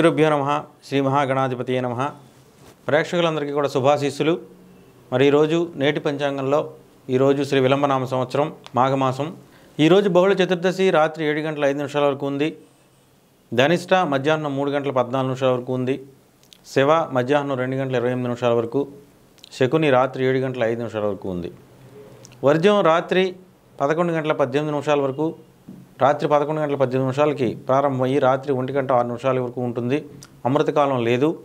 శ్రీగురుభ్యో నమ శ్రీ మహాగణాధిపతి నమ. ప్రేక్షకులందరికీ కూడా శుభాశీస్సులు. మరి ఈరోజు నేటి పంచాంగంలో ఈరోజు శ్రీ విలంబనామ సంవత్సరం మాఘమాసం. ఈరోజు బహుళ చతుర్దశి రాత్రి ఏడు గంటల ఐదు నిమిషాల వరకు ఉంది. ధనిష్ట మధ్యాహ్నం మూడు గంటల పద్నాలుగు నిమిషాల వరకు ఉంది. శివ మధ్యాహ్నం రెండు గంటల ఇరవై ఎనిమిది నిమిషాల వరకు. శకుని రాత్రి ఏడు గంటల ఐదు నిమిషాల వరకు ఉంది. వర్జం రాత్రి పదకొండు గంటల పద్దెనిమిది నిమిషాల వరకు. రాత్రి పదకొండు గంటల పద్దెనిమిది నిమిషాలకి ప్రారంభమయ్యి రాత్రి ఒంటి గంట ఆరు నిమిషాల వరకు ఉంటుంది. అమృతకాలం లేదు.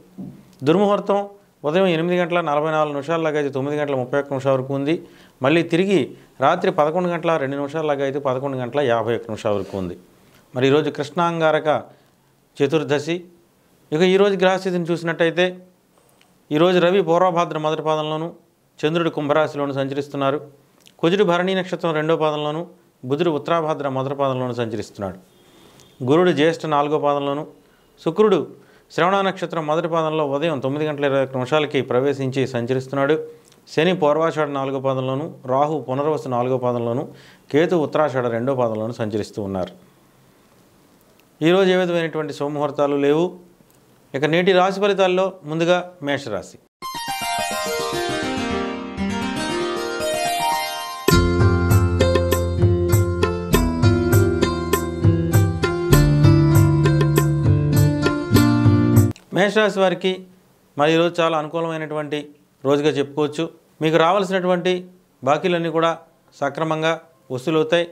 దుర్ముహూర్తం ఉదయం ఎనిమిది గంటల నలభై నాలుగు నిమిషాలలాగా అయితే తొమ్మిది గంటల ముప్పై ఒక్క నిమిషాల వరకు ఉంది. మళ్ళీ తిరిగి రాత్రి పదకొండు గంటల రెండు నిమిషాలలాగా అయితే పదకొండు గంటల యాభై ఒక్క నిమిషాల వరకు ఉంది. మరి ఈరోజు కృష్ణాంగారక చతుర్దశి. ఇక ఈరోజు గ్రహస్థితిని చూసినట్టయితే ఈరోజు రవి పూర్వభాద్ర మొదటి పాదంలోను చంద్రుడు కుంభరాశిలోను సంచరిస్తున్నారు. కుజుడు భరణీ నక్షత్రం రెండో పాదంలోను బుధుడు ఉత్తరాభాద్ర మొదటి పాదంలోనూ సంచరిస్తున్నాడు. గురుడు జ్యేష్ఠ నాలుగో పాదంలోను శుక్రుడు శ్రవణ నక్షత్రం మొదటి పాదంలో ఉదయం తొమ్మిది గంటల ఇరవై నిమిషాలకి ప్రవేశించి సంచరిస్తున్నాడు. శని పూర్వాషాఢ నాలుగో పాదంలోను రాహు పునర్వసు నాలుగో పాదంలోను కేతు ఉత్తరాషాఢ రెండో పాదంలోను సంచరిస్తూ ఉన్నారు. ఈరోజు ఏ విధమైనటువంటి శుభముహూర్తాలు లేవు? ఇక నేటి రాశి ఫలితాల్లో ముందుగా మేషరాశి. మేషరాశి వారికి మరి ఈరోజు చాలా అనుకూలమైనటువంటి రోజుగా చెప్పుకోవచ్చు. మీకు రావాల్సినటువంటి బాకీలన్నీ కూడా సక్రమంగా వసూలవుతాయి.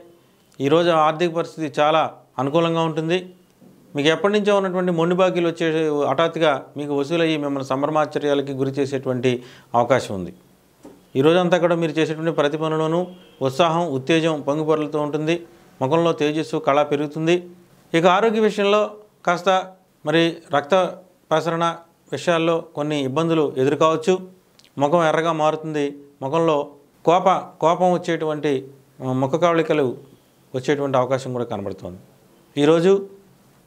ఈరోజు ఆర్థిక పరిస్థితి చాలా అనుకూలంగా ఉంటుంది. మీకు ఎప్పటి నుంచో ఉన్నటువంటి మొండి బాకీలు వచ్చే హఠాత్తుగా మీకు వసూలయ్యి మిమ్మల్ని సంభ్రమాశ్చర్యాలకి గురి చేసేటువంటి అవకాశం ఉంది. ఈ కూడా మీరు చేసేటువంటి ప్రతి పనిలోనూ ఉత్సాహం ఉత్తేజం పొంగిపొరలతో ఉంటుంది. ముఖంలో తేజస్సు కళ పెరుగుతుంది. ఇక ఆరోగ్య విషయంలో కాస్త మరి రక్త ప్రసరణ విషయాల్లో కొన్ని ఇబ్బందులు ఎదుర్కోవచ్చు. ముఖం ఎర్రగా మారుతుంది. ముఖంలో కోప కోపం వచ్చేటువంటి ముఖ కవళికలు వచ్చేటువంటి అవకాశం కూడా కనబడుతోంది. ఈరోజు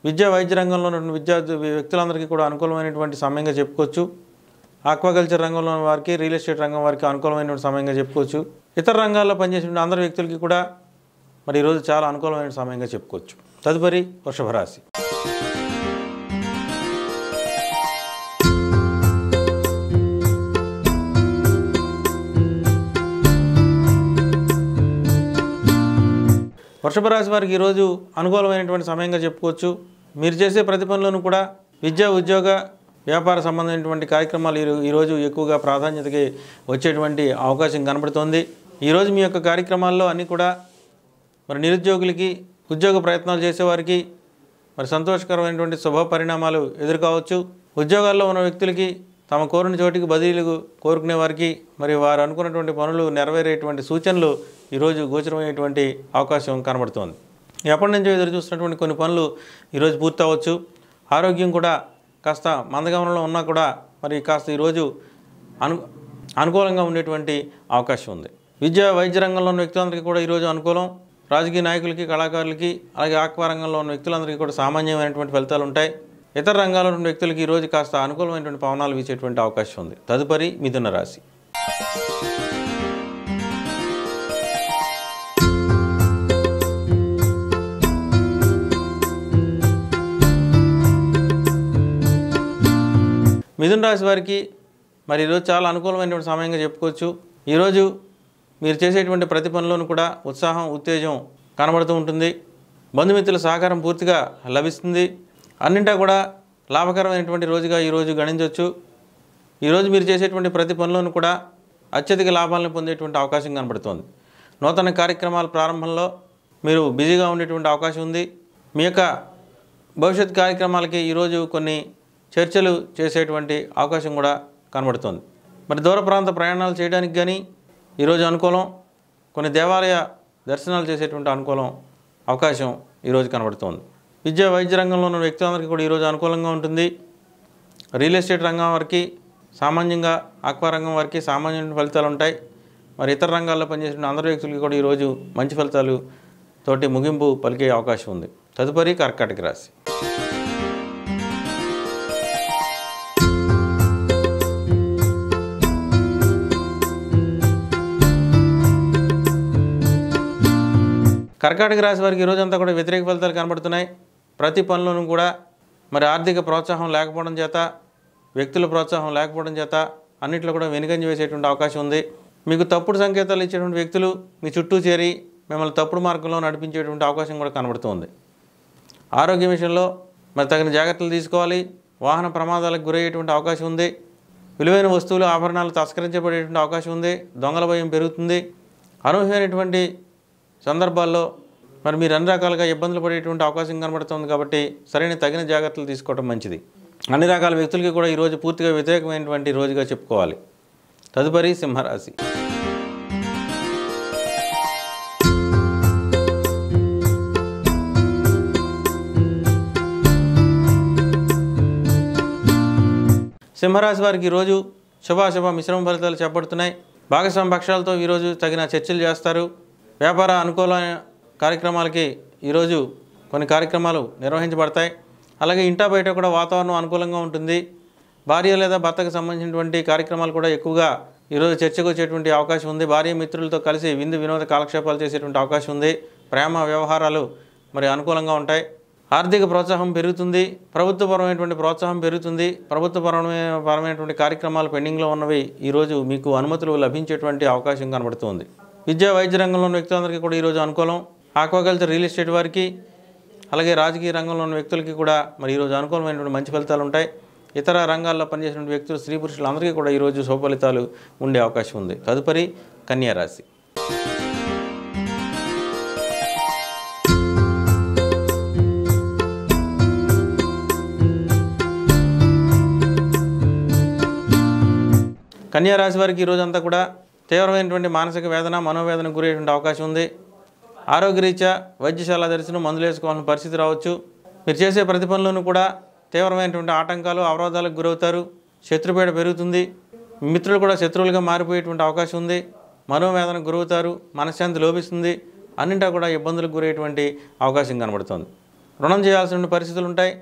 విద్యా వైద్య రంగంలో ఉన్న విద్యార్థి వ్యక్తులందరికీ కూడా అనుకూలమైనటువంటి సమయంగా చెప్పుకోవచ్చు. ఆక్వాకల్చర్ రంగంలో వారికి రియల్ ఎస్టేట్ రంగం వారికి అనుకూలమైనటువంటి సమయంగా చెప్పుకోవచ్చు. ఇతర రంగాల్లో పనిచేసిన అందరి వ్యక్తులకి కూడా మరి ఈరోజు చాలా అనుకూలమైన సమయంగా చెప్పుకోవచ్చు. తదుపరి వృషభరాశి వృషభ రాశి వారికి ఈరోజు అనుకూలమైనటువంటి సమయంగా చెప్పుకోవచ్చు. మీరు చేసే ప్రతి పనులను కూడా విద్యా ఉద్యోగ వ్యాపార సంబంధమైనటువంటి కార్యక్రమాలు ఈరోజు ఎక్కువగా ప్రాధాన్యతకి వచ్చేటువంటి అవకాశం కనబడుతోంది. ఈరోజు మీ యొక్క కార్యక్రమాల్లో అన్నీ కూడా మరి నిరుద్యోగులకి ఉద్యోగ ప్రయత్నాలు చేసేవారికి మరి సంతోషకరమైనటువంటి శుభ పరిణామాలు ఎదుర్కోవచ్చు. ఉద్యోగాల్లో ఉన్న వ్యక్తులకి తమ కోరిన చోటికి బదిలీలు కోరుకునే వారికి మరి వారు అనుకున్నటువంటి పనులు నెరవేరేటువంటి సూచనలు ఈరోజు గోచరమయ్యేటువంటి అవకాశం కనబడుతోంది. ఎప్పటి నుంచో ఎదురు చూస్తున్నటువంటి కొన్ని పనులు ఈరోజు పూర్తవచ్చు ఆరోగ్యం కూడా కాస్త మందగమనంలో ఉన్నా కూడా మరి కాస్త ఈరోజు అను అనుకూలంగా ఉండేటువంటి అవకాశం ఉంది. విద్యా వైద్య రంగంలో ఉన్న వ్యక్తులందరికీ కూడా ఈరోజు అనుకూలం. రాజకీయ నాయకులకి కళాకారులకి అలాగే ఆక్వా రంగంలో ఉన్న వ్యక్తులందరికీ కూడా సామాన్యమైనటువంటి ఫలితాలు ఉంటాయి. ఇతర రంగాల్లో ఉన్న వ్యక్తులకి ఈరోజు కాస్త అనుకూలమైనటువంటి పవనాలు వీచేటువంటి అవకాశం ఉంది. తదుపరి మిథున రాశి. మిథున రాశి వారికి మరి ఈరోజు చాలా అనుకూలమైనటువంటి సమయంగా చెప్పుకోవచ్చు. ఈరోజు మీరు చేసేటువంటి ప్రతి పనిలోనూ కూడా ఉత్సాహం ఉత్తేజం కనబడుతూ ఉంటుంది. బంధుమిత్రుల సహకారం పూర్తిగా లభిస్తుంది. అన్నింటా కూడా లాభకరమైనటువంటి రోజుగా ఈరోజు గణించవచ్చు. ఈరోజు మీరు చేసేటువంటి ప్రతి పనిలోనూ కూడా అత్యధిక లాభాలను పొందేటువంటి అవకాశం కనబడుతోంది. నూతన కార్యక్రమాల ప్రారంభంలో మీరు బిజీగా ఉండేటువంటి అవకాశం ఉంది. మీ యొక్క భవిష్యత్ కార్యక్రమాలకి ఈరోజు కొన్ని చర్చలు చేసేటువంటి అవకాశం కూడా కనబడుతోంది. మరి దూర ప్రాంత ప్రయాణాలు చేయడానికి కానీ ఈరోజు అనుకూలం కొన్ని దేవాలయ దర్శనాలు చేసేటువంటి అనుకూలం అవకాశం ఈరోజు కనబడుతోంది. విద్యా వైద్య రంగంలో ఉన్న వ్యక్తులందరికీ కూడా ఈరోజు అనుకూలంగా ఉంటుంది. రియల్ ఎస్టేట్ రంగం వారికి సామాన్యంగా ఆక్వా రంగం వారికి సామాన్యమైన ఫలితాలు ఉంటాయి. మరి ఇతర రంగాల్లో పనిచేసిన అందరి వ్యక్తులకి కూడా ఈరోజు మంచి ఫలితాలు తోటి ముగింపు పలికే అవకాశం ఉంది. తదుపరి కర్కాటక రాశి. కర్కాటక రాశి వారికి ఈరోజంతా కూడా వ్యతిరేక ఫలితాలు కనబడుతున్నాయి. ప్రతి పనిలోనూ కూడా మరి ఆర్థిక ప్రోత్సాహం లేకపోవడం చేత వ్యక్తుల ప్రోత్సాహం లేకపోవడం చేత అన్నిట్లో కూడా వెనుకంజ వేసేటువంటి అవకాశం ఉంది. మీకు తప్పుడు సంకేతాలు ఇచ్చేటువంటి వ్యక్తులు మీ చుట్టూ చేరి మిమ్మల్ని తప్పుడు మార్గంలో నడిపించేటువంటి అవకాశం కూడా కనబడుతుంది ఆరోగ్య విషయంలో మరి తగిన జాగ్రత్తలు తీసుకోవాలి. వాహన ప్రమాదాలకు గురయ్యేటువంటి అవకాశం ఉంది. విలువైన వస్తువులు ఆభరణాలు తస్కరించబడేటువంటి అవకాశం ఉంది. దొంగల భయం పెరుగుతుంది. అనూహ్యమైనటువంటి సందర్భాల్లో మరి మీరు అన్ని రకాలుగా ఇబ్బందులు పడేటువంటి అవకాశం కనబడుతుంది కాబట్టి సరైన తగిన జాగ్రత్తలు తీసుకోవడం మంచిది. అన్ని రకాల వ్యక్తులకి కూడా ఈరోజు పూర్తిగా వ్యతిరేకమైనటువంటి రోజుగా చెప్పుకోవాలి. తదుపరి సింహరాశి. సింహరాశి వారికి ఈరోజు శుభాశుభ మిశ్రమ ఫలితాలు చేపడుతున్నాయి. భాగస్వామి పక్షాలతో ఈరోజు తగిన చర్చలు చేస్తారు. వ్యాపార అనుకూల కార్యక్రమాలకి ఈరోజు కొన్ని కార్యక్రమాలు నిర్వహించబడతాయి. అలాగే ఇంటా బయట కూడా వాతావరణం అనుకూలంగా ఉంటుంది. భార్య లేదా భర్తకు సంబంధించినటువంటి కార్యక్రమాలు కూడా ఎక్కువగా ఈరోజు చర్చకు వచ్చేటువంటి అవకాశం ఉంది. భార్య మిత్రులతో కలిసి విందు వినోద కాలక్షేపాలు చేసేటువంటి అవకాశం ఉంది. ప్రేమ వ్యవహారాలు మరి అనుకూలంగా ఉంటాయి. ఆర్థిక ప్రోత్సాహం పెరుగుతుంది. ప్రభుత్వపరమైనటువంటి ప్రోత్సాహం పెరుగుతుంది. ప్రభుత్వపరమైన పరమైనటువంటి కార్యక్రమాలు పెండింగ్లో ఉన్నవి ఈరోజు మీకు అనుమతులు లభించేటువంటి అవకాశం కనబడుతుంది. విద్యా వైద్య రంగంలో ఉన్న వ్యక్తులందరికీ కూడా ఈరోజు అనుకూలం. ఆక్వాకల్చర్ రియల్ ఎస్టేట్ వారికి అలాగే రాజకీయ రంగంలో ఉన్న వ్యక్తులకి కూడా మరి ఈరోజు అనుకూలమైనటువంటి మంచి ఫలితాలు ఉంటాయి. ఇతర రంగాల్లో పనిచేసిన వ్యక్తులు స్త్రీ పురుషులందరికీ కూడా ఈరోజు శుభ ఉండే అవకాశం ఉంది. తదుపరి కన్యారాశి కన్యారాశి కన్యా రాశి వారికి ఈరోజు అంతా కూడా తీవ్రమైనటువంటి మానసిక వేదన మనోవేదన గురయ్యేటువంటి అవకాశం ఉంది. ఆరోగ్యరీత్యా వైద్యశాల దర్శనం మందులు వేసుకోవాల్సిన పరిస్థితి రావచ్చు. మీరు చేసే ప్రతి పనిలోనూ కూడా తీవ్రమైనటువంటి ఆటంకాలు అవరోధాలకు గురవుతారు. శత్రుపేట పెరుగుతుంది. మిత్రులు కూడా శత్రువులుగా మారిపోయేటువంటి అవకాశం ఉంది. మనోవేదనకు గురవుతారు. మనశ్శాంతి లోపిస్తుంది. అన్నింటా కూడా ఇబ్బందులకు గురయ్యేటువంటి అవకాశం కనబడుతుంది. రుణం చేయాల్సిన పరిస్థితులు ఉంటాయి.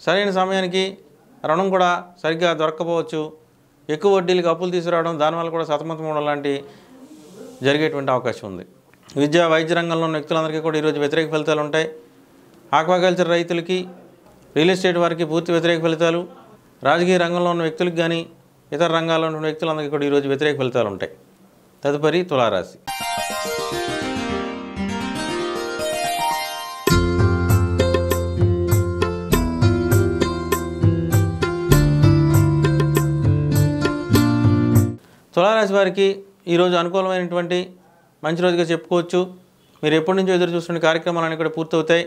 సరైన సమయానికి రుణం కూడా సరిగ్గా దొరకపోవచ్చు ఎక్కువ వడ్డీలకు అప్పులు తీసుకురావడం దానివల్ల కూడా సతమతమవడం లాంటి జరిగేటువంటి అవకాశం ఉంది. విద్యా వైద్య రంగంలో ఉన్న వ్యక్తులందరికీ కూడా ఈరోజు వ్యతిరేక ఫలితాలు ఉంటాయి. ఆక్వాకల్చర్ రైతులకి రియల్ ఎస్టేట్ వారికి పూర్తి వ్యతిరేక ఫలితాలు. రాజకీయ రంగంలో ఉన్న వ్యక్తులకు కానీ ఇతర రంగాల్లో ఉన్న వ్యక్తులందరికీ కూడా ఈరోజు వ్యతిరేక ఫలితాలు ఉంటాయి. తదుపరి తులారాశి. వారికి ఈరోజు అనుకూలమైనటువంటి మంచి రోజుగా చెప్పుకోవచ్చు. మీరు ఎప్పటి నుంచో ఎదురు చూస్తున్న కార్యక్రమాలన్నీ కూడా పూర్తవుతాయి.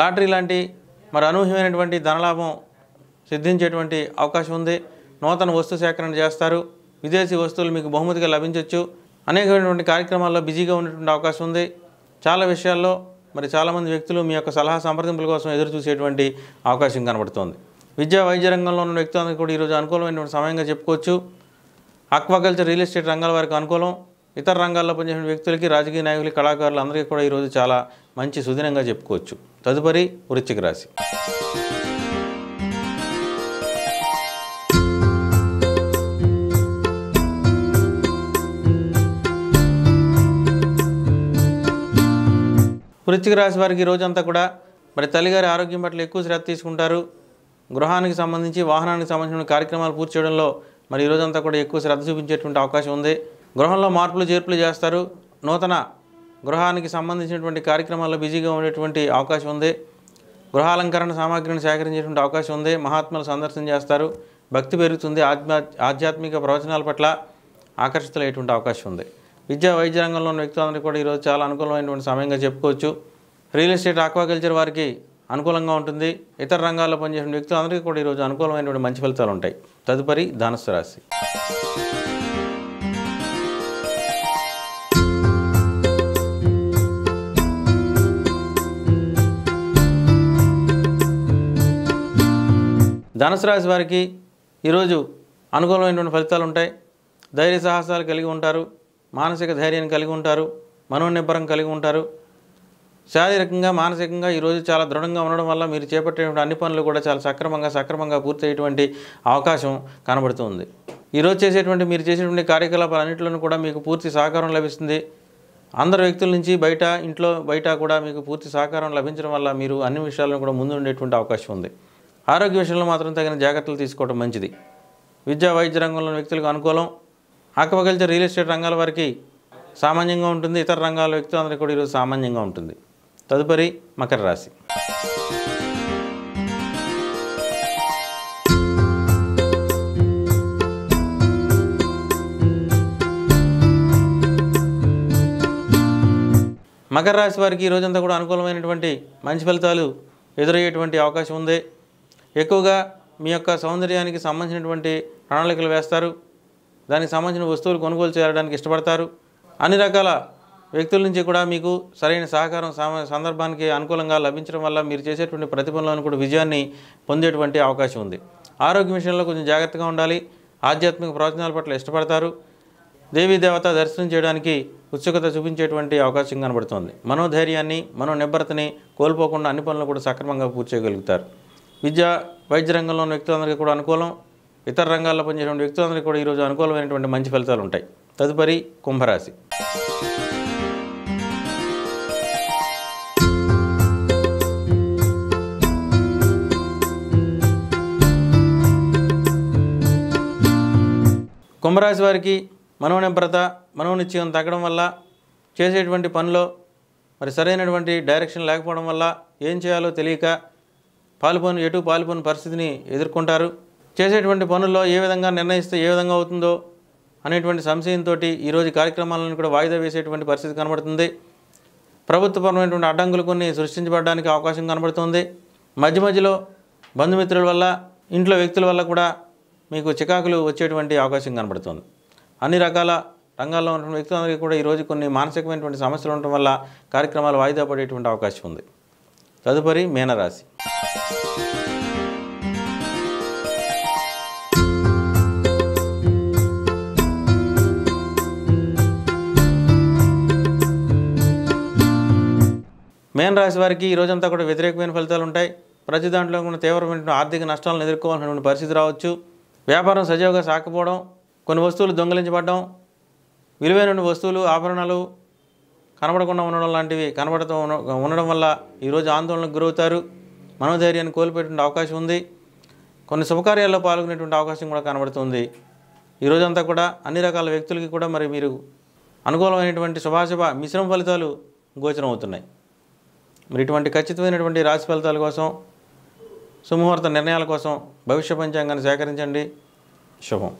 లాటరీ లాంటి మరి అనూహ్యమైనటువంటి ధనలాభం సిద్ధించేటువంటి అవకాశం ఉంది. నూతన వస్తు సేకరణ చేస్తారు. విదేశీ వస్తువులు మీకు బహుమతిగా లభించవచ్చు అనేకమైనటువంటి కార్యక్రమాల్లో బిజీగా ఉన్నటువంటి అవకాశం ఉంది. చాలా విషయాల్లో మరి చాలామంది వ్యక్తులు మీ యొక్క సలహా సంప్రదింపుల కోసం ఎదురు చూసేటువంటి అవకాశం కనబడుతోంది. విద్యా వైద్య రంగంలో ఉన్న వ్యక్తులందరికీ కూడా ఈరోజు అనుకూలమైనటువంటి సమయంగా చెప్పుకోవచ్చు. ఆక్వాకల్చర్ రియల్ ఎస్టేట్ రంగాల వారికి అనుకూలం. ఇతర రంగాల్లో పనిచేసిన వ్యక్తులకి రాజకీయ నాయకులు కళాకారులు అందరికీ కూడా ఈరోజు చాలా మంచి సుదినంగా చెప్పుకోవచ్చు. తదుపరి వృశ్చిక రాశి. వృశ్చిక రాశి వారికి ఈ రోజంతా కూడా మరి తల్లిగారి ఆరోగ్యం పట్ల ఎక్కువ శ్రద్ధ తీసుకుంటారు. గృహానికి సంబంధించి వాహనానికి సంబంధించిన కార్యక్రమాలు పూర్తి చేయడంలో మరి ఈ రోజంతా కూడా ఎక్కువ శ్రద్ధ చూపించేటువంటి అవకాశం ఉంది. గృహంలో మార్పులు చేర్పులు చేస్తారు. నూతన గృహానికి సంబంధించినటువంటి కార్యక్రమాల్లో బిజీగా ఉండేటువంటి అవకాశం ఉంది. గృహాలంకరణ సామాగ్రిని సేకరించేటువంటి అవకాశం ఉంది. మహాత్ములు సందర్శన చేస్తారు. భక్తి పెరుగుతుంది. ఆధ్యా ఆధ్యాత్మిక ప్రవచనాల పట్ల ఆకర్షితులయ్యేటువంటి అవకాశం ఉంది. విద్యా వైద్య రంగంలో ఉన్న వ్యక్తులందరికీ కూడా ఈరోజు చాలా అనుకూలమైనటువంటి సమయంగా చెప్పుకోవచ్చు. రియల్ ఎస్టేట్ ఆక్వాకల్చర్ వారికి అనుకూలంగా ఉంటుంది. ఇతర రంగాల్లో పనిచేసిన వ్యక్తులందరికీ కూడా ఈరోజు అనుకూలమైనటువంటి మంచి ఫలితాలు ఉంటాయి. తదుపరి ధనుసు రాశి. ధనుసు రాశి వారికి ఈరోజు అనుకూలమైనటువంటి ఫలితాలు ఉంటాయి. ధైర్య సాహసాలు కలిగి ఉంటారు. మానసిక ధైర్యాన్ని కలిగి ఉంటారు. మనోనిబ్బరం కలిగి ఉంటారు. శారీరకంగా మానసికంగా ఈరోజు చాలా దృఢంగా ఉండడం వల్ల మీరు చేపట్టేటువంటి అన్ని పనులు కూడా చాలా సక్రమంగా సక్రమంగా పూర్తయ్యేటువంటి అవకాశం కనబడుతుంది. ఈరోజు చేసేటువంటి మీరు చేసేటువంటి కార్యకలాపాలన్నింటిలోనూ కూడా మీకు పూర్తి సహకారం లభిస్తుంది. అందరు వ్యక్తుల నుంచి బయట ఇంట్లో బయట కూడా మీకు పూర్తి సహకారం లభించడం వల్ల మీరు అన్ని విషయాలను కూడా ముందు ఉండేటువంటి అవకాశం ఉంది. ఆరోగ్య విషయంలో మాత్రం తగిన జాగ్రత్తలు తీసుకోవడం మంచిది. విద్యా వైద్య రంగంలోని వ్యక్తులకు అనుకూలం. ఆక్వాకల్చర్ రియల్ ఎస్టేట్ రంగాల వారికి సామాన్యంగా ఉంటుంది. ఇతర రంగాల వ్యక్తులందరికీ కూడా ఈరోజు సామాన్యంగా ఉంటుంది. తదుపరి మకర రాశి. మకర రాశి వారికి ఈ రోజంతా కూడా అనుకూలమైనటువంటి మంచి ఫలితాలు ఎదురయ్యేటువంటి అవకాశం ఉంది. ఎక్కువగా మీ యొక్క సౌందర్యానికి సంబంధించినటువంటి ప్రణాళికలు వేస్తారు. దానికి సంబంధించిన వస్తువులు కొనుగోలు చేయడానికి ఇష్టపడతారు. అన్ని రకాల వ్యక్తుల నుంచి కూడా మీకు సరైన సహకారం సందర్భానికి అనుకూలంగా లభించడం వల్ల మీరు చేసేటువంటి ప్రతిఫలంలో కూడా విజయాన్ని పొందేటువంటి అవకాశం ఉంది. ఆరోగ్య విషయంలో కొంచెం జాగ్రత్తగా ఉండాలి. ఆధ్యాత్మిక ప్రవచనాల పట్ల ఇష్టపడతారు. దేవీ దేవత దర్శనం చేయడానికి ఉత్సుకత చూపించేటువంటి అవకాశం కనబడుతోంది. మనోధైర్యాన్ని మనోనిబ్బరతని కోల్పోకుండా అన్ని పనులు కూడా సక్రమంగా పూర్తి చేయగలుగుతారు. విద్య వైద్య రంగంలో ఉన్న వ్యక్తులందరికీ కూడా అనుకూలం. ఇతర రంగాల్లో పనిచేసే వ్యక్తులందరికీ కూడా ఈరోజు అనుకూలమైనటువంటి మంచి ఫలితాలు ఉంటాయి. తదుపరి కుంభరాశి. కుంభరాశి వారికి మనోనిభ్రత మనోనిశ్చయం తగ్గడం వల్ల చేసేటువంటి పనిలో మరి సరైనటువంటి డైరెక్షన్ లేకపోవడం వల్ల ఏం చేయాలో తెలియక పాల్పొని ఎటు పాల్పొని పరిస్థితిని ఎదుర్కొంటారు. చేసేటువంటి పనుల్లో ఏ విధంగా నిర్ణయిస్తే ఏ విధంగా అవుతుందో అనేటువంటి సంశయంతో ఈరోజు కార్యక్రమాలను కూడా వాయిదా వేసేటువంటి పరిస్థితి కనబడుతుంది. ప్రభుత్వపరమైనటువంటి అడ్డంకులు కొన్ని సృష్టించబడడానికి అవకాశం కనబడుతుంది. మధ్య మధ్యలో బంధుమిత్రుల వల్ల ఇంట్లో వ్యక్తుల వల్ల కూడా మీకు చికాకులు వచ్చేటువంటి అవకాశం కనబడుతుంది. అన్ని రకాల రంగాల్లో ఉన్నటువంటి వ్యక్తులందరికీ కూడా ఈరోజు కొన్ని మానసికమైనటువంటి సమస్యలు ఉండటం వల్ల కార్యక్రమాలు వాయిదా పడేటువంటి అవకాశం ఉంది. తదుపరి మీనరాశి. మేన్ రాశి వారికి ఈ రోజంతా కూడా వ్యతిరేకమైన ఫలితాలు ఉంటాయి. ప్రతి దాంట్లో కూడా తీవ్రమైన ఆర్థిక నష్టాలను ఎదుర్కోవాల్సినటువంటి పరిస్థితి రావచ్చు. వ్యాపారం సజావుగా సాకపోవడం కొన్ని వస్తువులు దొంగిలించబడడం విలువైన వస్తువులు ఆభరణాలు కనబడకుండా ఉండడం లాంటివి కనబడుతూ ఉండడం వల్ల ఈరోజు ఆందోళనకు గురవుతారు. మనోధైర్యాన్ని కోల్పోయేటువంటి అవకాశం ఉంది. కొన్ని శుభకార్యాల్లో పాల్గొనేటువంటి అవకాశం కూడా కనబడుతుంది. ఈ రోజంతా కూడా అన్ని రకాల వ్యక్తులకి కూడా మరి మీరు అనుకూలమైనటువంటి శుభాశుభ మిశ్రమ ఫలితాలు గోచరం అవుతున్నాయి. మరి ఇటువంటి ఖచ్చితమైనటువంటి రాశి ఫలితాల కోసం శుభముహూర్త నిర్ణయాల కోసం భవిష్య పంచాంగాన్ని సేకరించండి. శుభం.